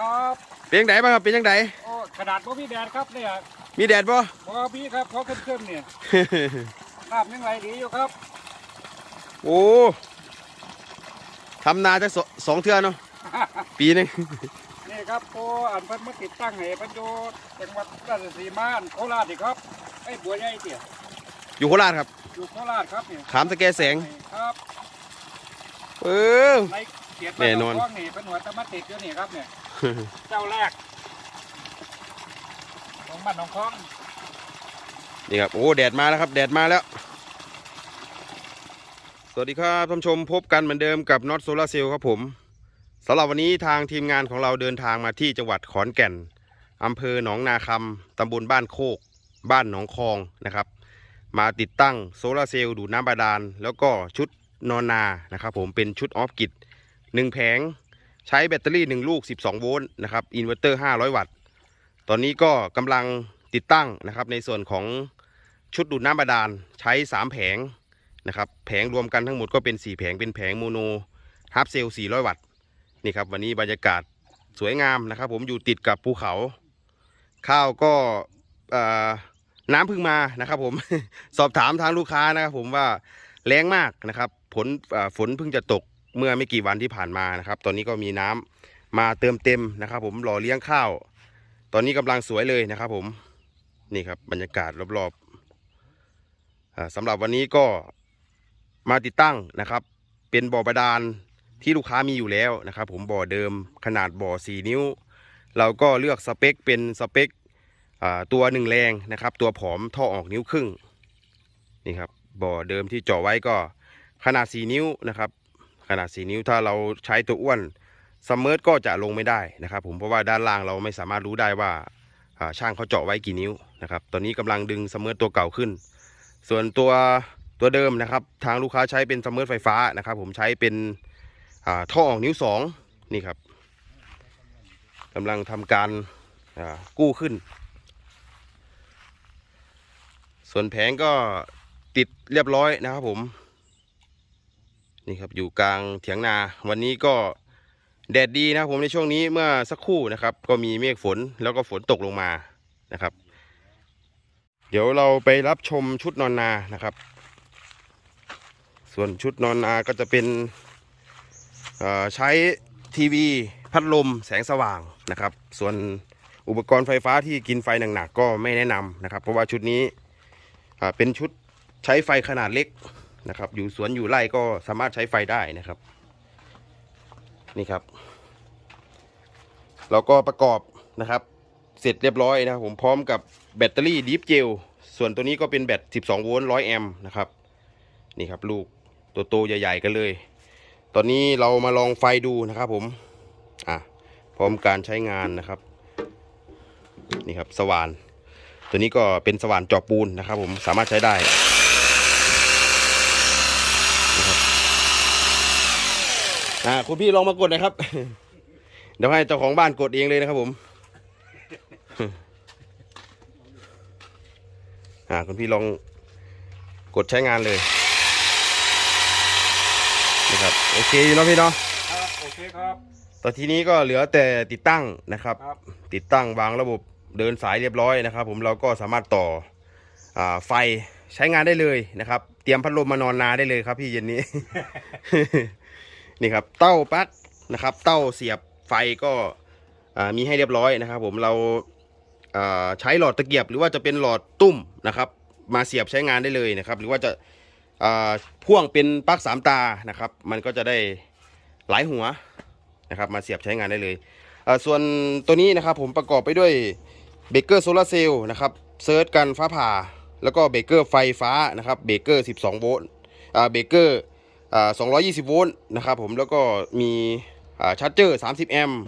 ครับเป็นยังไงบ้างครับเป็นยังไงโอ้ขนาดบ่มีแดดครับเนี่ยมีแดดบ่บ่มีครับเขาเข้มๆเนี่ยน้ำยังไหลดีอยู่ครับ โอ้ทำนาจะสสองเทื่อเนาะปีหนึงนี่ครับโอ้อันเพิ่นมาติดตั้งให้เพิ่นอยู่จังหวัดราชสีมาอันโคราชนี่ครับไอ้บัวใหญ่เตี่ยอยู่โคราชครับอยู่โคราชครับเนี่ยขามสแกแสงครับเออใน เขียนแน่นอนบ้านี่เป็นหัวตะมาติดอยู่นี่ครับเนี่ย เจ้าแรก ของบ้านหนองคองนี่ครับ โอ้แดดมาแล้วครับ แดดมาแล้ว สวัสดีครับท่านผู้ชมพบกันเหมือนเดิมกับน็อตโซลาเซลครับผมสำหรับวันนี้ทางทีมงานของเราเดินทางมาที่จังหวัดขอนแก่นอำเภอหนองนาคำตำบลบ้านโคก บ้านหนองคองนะครับ มาติดตั้งโซลาเซลล์ดูดน้ำบาดาล แล้วก็ชุดนอนนานะครับผมเป็นชุดออฟกิด หนึ่งแผง ใช้แบตเตอรี่ 1 ลูก 12 โวลต์นะครับอินเวอร์เตอร์ 500 วัตต์ ตอนนี้ก็กำลังติดตั้งนะครับในส่วนของชุดดูดน้ำบาดาลใช้ 3 แผงนะครับแผงรวมกันทั้งหมดก็เป็น 4 แผงเป็นแผงโมโนฮาร์ปเซลล์400 วัตต์นี่ครับวันนี้บรรยากาศสวยงามนะครับ ผมอยู่ติดกับภูเขา ข้าวก็เอ่อน้ำพึ่งมานะครับ ผมสอบถามทางลูกค้านะครับ ผมว่าแรงมากนะครับ ผลฝนเพิ่งจะตก เมื่อไม่กี่วันที่ผ่านมานะครับ ตอนนี้ก็มีน้ำมาเติมเต็มนะครับ ผมหล่อเลี้ยงข้าว ตอนนี้กำลังสวยเลยนะครับ ผมนี่ครับบรรยากาศรอบๆอ่าสำหรับวันนี้ก็มาติดตั้งนะครับ เป็นบ่อบาดาลที่ลูกค้ามีอยู่แล้วนะครับ ผมบ่อเดิมขนาดบ่อ 4 นิ้ว เราก็เลือกสเปคเป็นสเปคตัวหนึ่งแรงนะครับ ตัวผอมท่อออกนิ้วครึ่งนี่ครับบ่อเดิมที่เจาะไว้ก็ขนาด 4 นิ้วนะครับ ขนาด 4 นิ้วถ้าเราใช้ตัวอ้วนซัมเมอร์ก็จะลงไม่ได้นะครับผมเพราะว่าด้านล่างเราไม่สามารถรู้ได้ว่าช่างเขาเจาะไว้กี่นิ้วนะครับตอนนี้กำลังดึงซัมเมอร์ตัวเก่าขึ้น ส่วนตัวตัวเดิมนะครับ ทางลูกค้าใช้เป็นซัมเมอร์ไฟฟ้านะครับ ผมใช้เป็นท่อออกนิ้วสองนี่ครับกำลังทำการกู้ขึ้น ส่วนแผงก็ติดเรียบร้อยนะครับผม นี่ครับอยู่กลางเถียงนา วันนี้ก็แดดดีนะผมในช่วงนี้เมื่อสักครู่นะครับ ก็มีเมฆฝนแล้วก็ฝนตกลงมานะครับ เดี๋ยวเราไปรับชมชุดนอนนานะครับ ส่วนชุดนอนนาก็จะเป็นใช้ทีวีพัดลมแสงสว่างนะครับ ส่วนอุปกรณ์ไฟฟ้าที่กินไฟหนักๆก็ไม่แนะนำนะครับ เพราะว่าชุดนี้เป็นชุดใช้ไฟขนาดเล็ก นะครับ อยู่สวนอยู่ไร่ก็สามารถใช้ไฟได้นะครับ นี่ครับ เราก็ประกอบนะครับ เสร็จเรียบร้อยนะครับผมพร้อมกับแบตเตอรี่ดีฟเจลส่วนตัวนี้ก็เป็นแบต 12 โวลต์ 100 แอมป์นะครับ นี่ครับลูกตัวโตใหญ่ๆกันเลย ตอนนี้เรามาลองไฟดูนะครับผม อะ พร้อมการใช้งานนะครับ นี่ครับสว่าน ตัวนี้ก็เป็นสว่านเจอบปูนนะครับผม สามารถใช้ได้นะครับ อ่าคุณพี่ลองมากดหนะครับ เดี๋ยวให้เจ้าของบ้านกดเองเลยนะครับผม อ่าคุณพี่ลองกดใช้งานเลยนะครับโอเคอยู่เนาะพี่เนาะครับโอเคครับตอนทีนี้ก็เหลือแต่ติดตั้งนะครับ ครับติดตั้งวางระบบเดินสายเรียบร้อยนะครับ ผมเราก็สามารถต่ออาไฟใช้งานได้เลยนะครับ เตรียมพัดลมมานอนนาได้เลยครับพี่เย็นนี้ นี่ครับเต้าปลั๊กนะครับ เต้าเสียบไฟก็มีให้เรียบร้อยนะครับ ผมเราใช้หลอดตะเกียบ หรือว่าจะเป็นหลอดตุ้มนะครับ มาเสียบใช้งานได้เลยนะครับ หรือว่าจะพ่วงเป็นปลั๊กสามตานะครับ มันก็จะได้หลายหัวนะครับ มาเสียบใช้งานได้เลยส่วนตัวนี้นะครับผมประกอบไปด้วยเบเกอร์โซลาเซลล์นะครับเซิร์ชกันฟ้าผ่า แล้วก็เบเกอร์ไฟฟ้านะครับเบเกอร์ 12 โวลต์เบเกอร์ 220 โวลต์นะครับผมแล้วก็มีชาร์จเจอร์ 30 แอมป์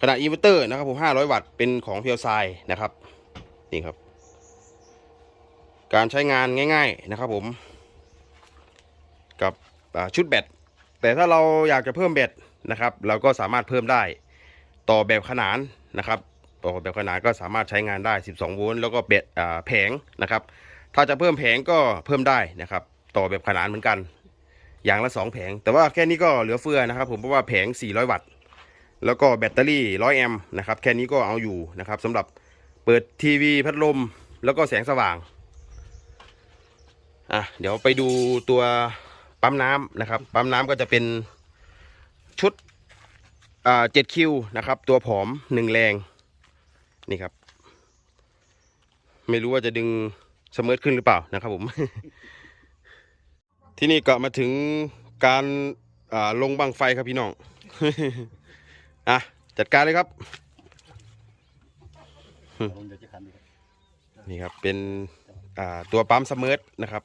ขนาดอินเวอร์เตอร์นะครับผม 500 วัตต์เป็นของเพียวไซนะครับนี่ครับ การใช้งานง่าย ๆนะครับผม กับชุดแบตแต่ถ้าเราอยากจะเพิ่มแบตนะครับ เราก็สามารถเพิ่มได้ต่อแบบขนานนะครับต่อแบบขนานก็สามารถใช้งานได้ 12 โวลต์แล้วก็เบ็ดอ่าแผงนะครับ ถ้าจะเพิ่มแผงก็เพิ่มได้นะครับ ต่อแบบขนานเหมือนกัน อย่างละ 2 แผง แต่ว่าแค่นี้ก็เหลือเฟือนะครับผมเพราะว่าแผง 400 วัตต์ แล้วก็แบตเตอรี่ร้อยแอมป์นะครับแค่นี้ก็เอาอยู่นะครับสำหรับเปิดทีวีพัดลมแล้วก็แสงสว่างอะเดี๋ยวไปดูตัวปั๊มน้ำนะครับ ปั๊มน้ำก็จะเป็นชุดอ่าเจ็ดคิวนะครับ ตัวผอมหนึ่งแรงนี่ครับ ไม่รู้ว่าจะดึงเสมอขึ้นหรือเปล่านะครับผม ที่นี่ก็มาถึงการาลงบังไฟครับพี่น้อง อะ จัดการเลยครับ นี่ครับเป็นตัวปั๊มสมิร์ทนะครับ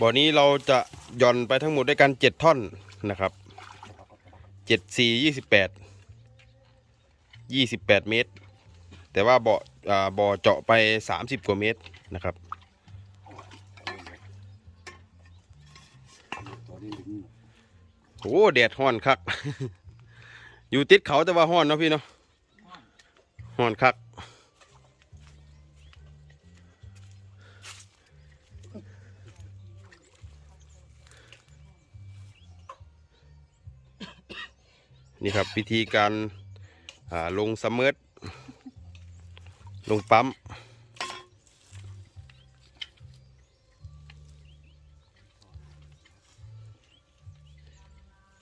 บ่อนี้เราจะหย่อนไปทั้งหมดด้วยกันเจ็ดท่อนนะครับเจ็ดสี่ยี่สิบแปดยี่สิบแปดเมตร แต่ว่าบ่ออ่าบ่อเจาะไปสามสิบกว่าเมตรนะครับ ตัวนี้ดึง โอ้แดดฮ้อนคัก อยู่ติดเขาแต่ว่าฮ้อนเนาะพี่เนาะฮ้อนคักนี่ครับวิธีการลงซัมเมอร์ลงปั๊ม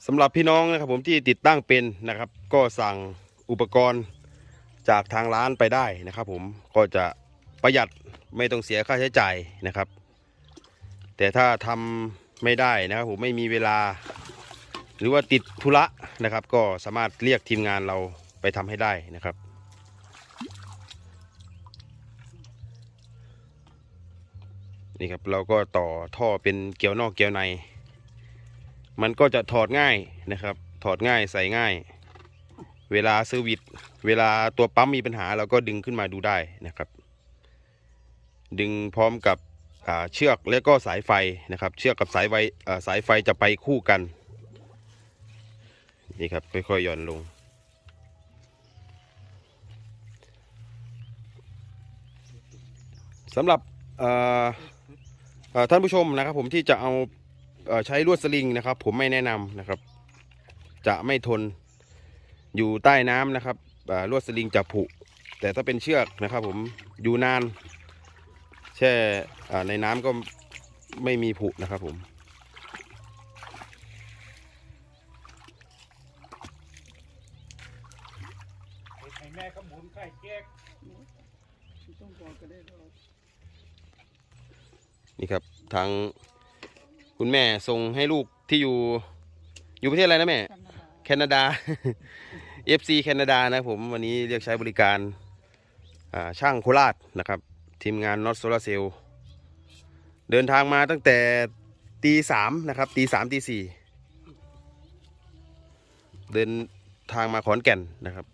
สำหรับพี่น้องนะครับผมที่ติดตั้งเป็นนะครับ ก็สั่งอุปกรณ์จากทางร้านไปได้นะครับผมก็จะประหยัดไม่ต้องเสียค่าใช้จ่ายนะครับ แต่ถ้าทำไม่ได้นะครับผมไม่มีเวลา หรือว่าติดธุระนะครับ ก็สามารถเรียกทีมงานเราไปทำให้ได้นะครับนี่ครับเราก็ต่อท่อเป็นเกลียวนอกเกลียวใน มันก็จะถอดง่ายนะครับ ถอดง่ายใส่ง่าย เวลาเซอร์วิสเวลาตัวปั๊มมีปัญหาเราก็ดึงขึ้นมาดูได้นะครับ ดึงพร้อมกับเชือกและก็สายไฟนะครับ เชือกกับสายไฟสายไฟจะไปคู่กันนี่ครับค่อยๆหย่อนลง สำหรับท่านผู้ชมนะครับผมที่จะเอา ใช้ลวดสลิงนะครับ ผมไม่แนะนำนะครับ จะไม่ทนอยู่ใต้น้ำนะครับเอ่อลวดสลิงจะผุ แต่ถ้าเป็นเชือกนะครับ ผมอยู่นานแช่เอ่อในน้ำก็ไม่มีผุนะครับผมไอ้แม่ขมุนไข่แจ๊กต้องบอกก็ได้ดอกนี่ครับทาง คุณแม่ส่งให้ลูกที่อยู่ อยู่ประเทศอะไรนะแม่ แคนาดา FC แคนาดานะผมวันนี้เรียกใช้บริการช่างโคราชนะครับ ทีมงานน็อตโซลาเซลเดินทางมาตั้งแต่ตีสามนะครับตีสามตีสี่เดินทางมาขอนแก่นนะครับ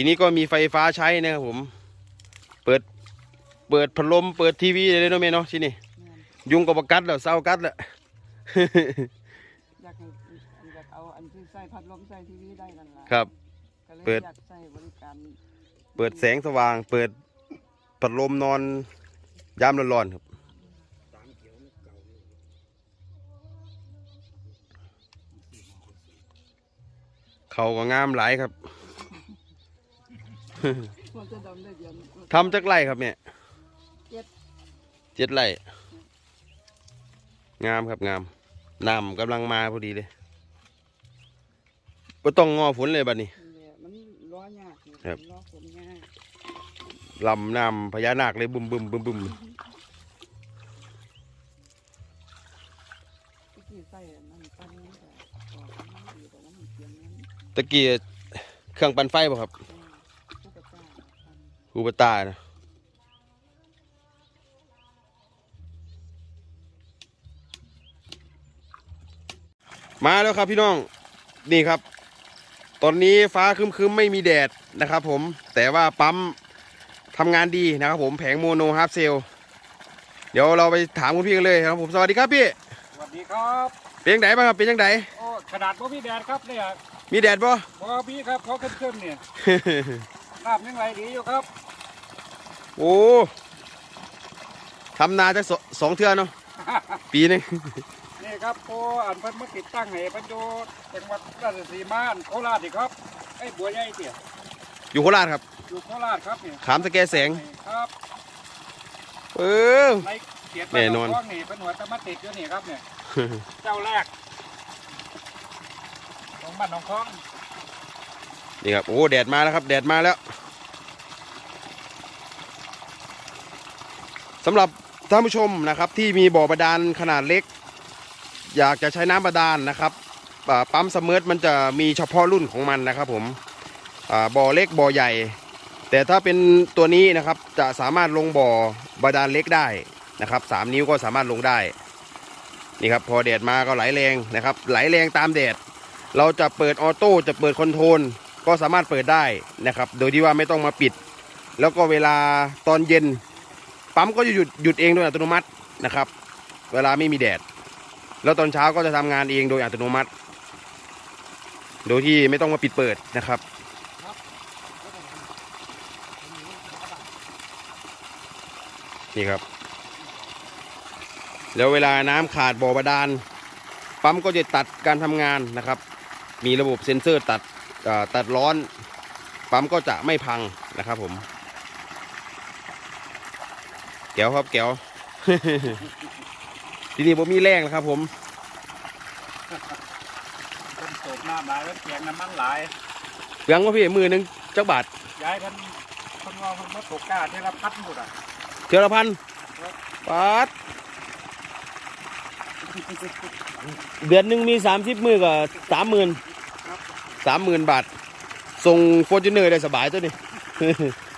ทีนี้ก็มีไฟฟ้าใช้นะครับผม เปิด เปิดพัดลม เปิดทีวีเลยเนาะเมเนาะที่นี่แม่นยุงกับประกัดแล้วเศร้ากัดแล้วอยากให้อยากเอาอันที่ใส่พัดลมใส่ทีวีได้นั่นล่ะครับ ก็เลยเปิด อยากใส่บริการเปิดแสงสว่าง เปิดพัดลมนอน ยามร้อนๆครับ เขาก็งามหลายครับ มันจะดำได้เดือนทำจักไรครับเนี่ยเจ็ดเจ็ดไรงามครับงามน้ำกำลังมาพอดีเลยก็ต้องงอฝนเลยบัดนี้ เนี่ยมันร้อยากนี่ครับ ล้อฝนง่ายลำน้ำพญานาคเลยบึมบึมบึมบึมที่กี้ใส่อันนั่นปั้นนี่ก็ออกมาดีแต่ว่ามันเสียงนั้นตะกี้เครื่องปั่นไฟป่ะครับเออผู้กระจ้า ปั้นคูปตานะมาแล้วครับพี่น้องนี่ครับ ตอนนี้ฟ้าครึมๆไม่มีแดดนะครับผมแต่ว่าปั๊มทำงานดีนะครับผมแผงโมโนฮาร์ฟเซลเดี๋ยวเราไปถามคุณพี่กันเลยครับผมสวัสดีครับพี่สวัสดีครับเป็นยังไงบ้างครับเป็นยังไงโอ้ขนาดบ่มีแดดครับเนี่ยมีแดดบ่บ่มีครับเขาเข้มๆเนี่ยน้ำยังไหลดีอยู่ครับ โอ้ทำนาจะสสองเทื่อเนาะปีหนึงนี่ครับโปอันเพิ่นมาติดตั้งให้เพิ่นอยู่จังหวัดราชสีมาอันโคราชนี่ครับไอ้บัวใหญ่เตี่ยอยู่โคราชครับ อยู่โคราชครับเนี่ยขามสแกแสงครับเออในเขียนแน่นอนบ้านี่เป็นหัวตะมาติดอยู่นี่ครับเนี่ยเจ้าแรกของบ้านหนองคองนี่ครับโอ้แดดมาแล้วครับ แดดมาแล้ว สำหรับท่านผู้ชมนะครับที่มีบ่อบาดาลขนาดเล็ก อยากจะใช้น้ำบาดาลนะครับปั๊มสมเมิร์ทมันจะมีเฉพาะรุ่นของมันนะครับผมบ่อเล็กบ่อใหญ่ แต่ถ้าเป็นตัวนี้นะครับจะสามารถลงบ่อบาดาลเล็กได้นะครับสามนิ้วก็สามารถลงได้นี่ครับพอแดดมาก็ไหลแรงนะครับ ไหลแรงตามแดด เราจะเปิดออโต้จะเปิดคอนโทรลก็สามารถเปิดได้นะครับ โดยที่ว่าไม่ต้องมาปิด แล้วก็เวลาตอนเย็น ปั๊มก็จะหยุดหยุดเองโดยอัตโนมัตินะครับ เวลาไม่มีแดด แล้วตอนเช้าก็จะทำงานเองโดยอัตโนมัติ โดยที่ไม่ต้องมาปิดเปิดนะครับนี่ครับ แล้วเวลาน้ำขาดบ่อบาดาลปั๊มก็จะตัดการทำงานนะครับ มีระบบเซ็นเซอร์ตัดตัดร้อน ปั๊มก็จะไม่พังนะครับผม แก้วครับแก้วทีนี้ผมมีแรงนะครับ ผมคนโสบน้ำหลายแล้วเสียงน้ำมันหลายเพียงว่าพี่มือหนึ่งจักบาทย้ายเพิ่นเพิ่นว่าเพิ่นมาตกกาที่ละพัดหมดอะเทือละพันบาทเดือนหนึ่งมีสามสิบมือกับสามหมื่นสามหมื่นบาทส่งฟอร์จูเนอร์ได้สบายตัวนี้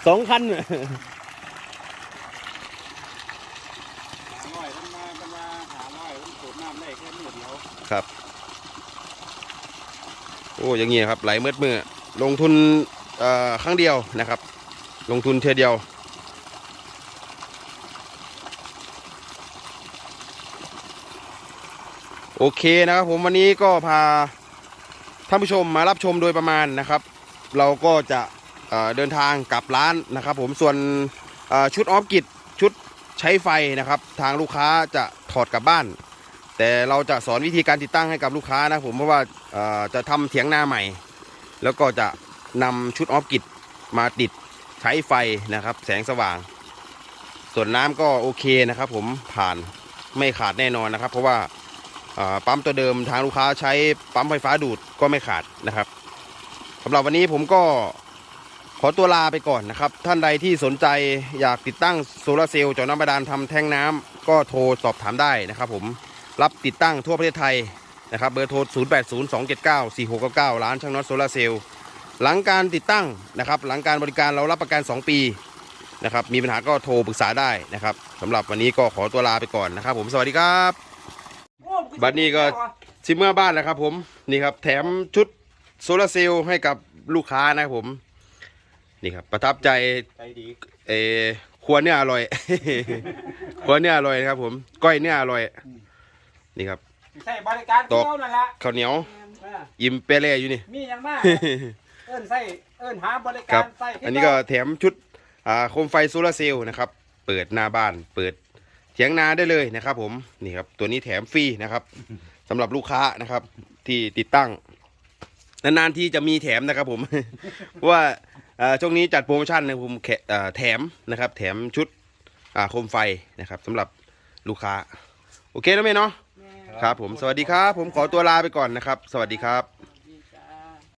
สองคัน หาร้อยเพิ่นมาเพิ่นว่าหาร้อยเพิ่นสูบน้ำได้แค่มือเดียว ครับ โอ้อย่างเงี้ยครับไหลเมืดมื่อลงทุนครั้งเดียวนะครับ ลงทุนเทียเดียว โอเคนะครับผมวันนี้ก็พาท่านผู้ชมมารับชมโดยประมาณนะครับ เราก็จะเเดินทางกลับร้านนะครับ ผมส่วนชุดออฟกิจชุดใช้ไฟนะครับ ทางลูกค้าจะถอดกลับบ้าน แต่เราจะสอนวิธีการติดตั้งให้กับลูกค้านะผมเพราะว่าจะทำเถียงหน้าใหม่ แล้วก็จะนำชุดออฟกิจมาติดใช้ไฟนะครับ แสงสว่าง ส่วนน้ำก็โอเคนะครับ ผมผ่านไม่ขาดแน่นอนนะครับ เพราะว่าปั๊มตัวเดิมทางลูกค้าใช้ปั๊มไฟฟ้าดูดก็ไม่ขาดนะครับสำหรับวันนี้ผมก็ขอตัวลาไปก่อนนะครับ ท่านใดที่สนใจอยากติดตั้งโซลาร์เซลล์เจาะน้ำบาดาลทำแท่งน้ำก็โทรสอบถามได้นะครับผม รับติดตั้งทั่วประเทศไทยนะครับเบอร์โทร 0 8 0 2 7 9 4 6 9 9 ร้านช่างน็อตโซลาเซลล์หลังการติดตั้งนะครับ หลังการบริการเรารับประกัน 2 ปีนะครับมีปัญหาก็โทรปรึกษาได้นะครับสำหรับวันนี้ก็ขอตัวลาไปก่อนนะครับ ผมสวัสดีครับบัดนี้ก็ซิมเมอร์บ้านนะครับ ผมนี่ครับแถมชุดโซลาร์เซลล์ให้กับลูกค้านะครับผมนี่ครับประทับใจใจดีเออครัวเนื้ออร่อย ครัวเนื้ออร่อยนะครับผมก้อยเนื้ออร่อย นี่ครับใช่บริการตกเที่ยวนั่นแหละข้าวเหนียวเอออิ่มเปเร่อยู่นี่มีอย่างมากเอิ้นใส่เอิ้นหาบริครัการบใส่อันนี้ก็แถมชุดอ่าโคมไฟโซลาร์เซลล์นะครับ เปิดหน้าบ้านเปิดเถียงนาได้เลยนะครับ ผมนี่ครับ ตัวนี้แถมฟรีนะครับสำหรับลูกค้านะครับ ที่ติดตั้งนานๆที่จะมีแถมนะครับ ผมเพราะว่าอ่าช่วงนี้จัดโปรโมชั่นนะครับผมแขอ่าแถมนะครับ แถมชุดอ่าโคมไฟนะครับสำหรับลูกค้า โอเคนะเมย์เนาะ ครับผมสวัสดีครับ ผมขอตัวลาไปก่อนนะครับ สวัสดีครับ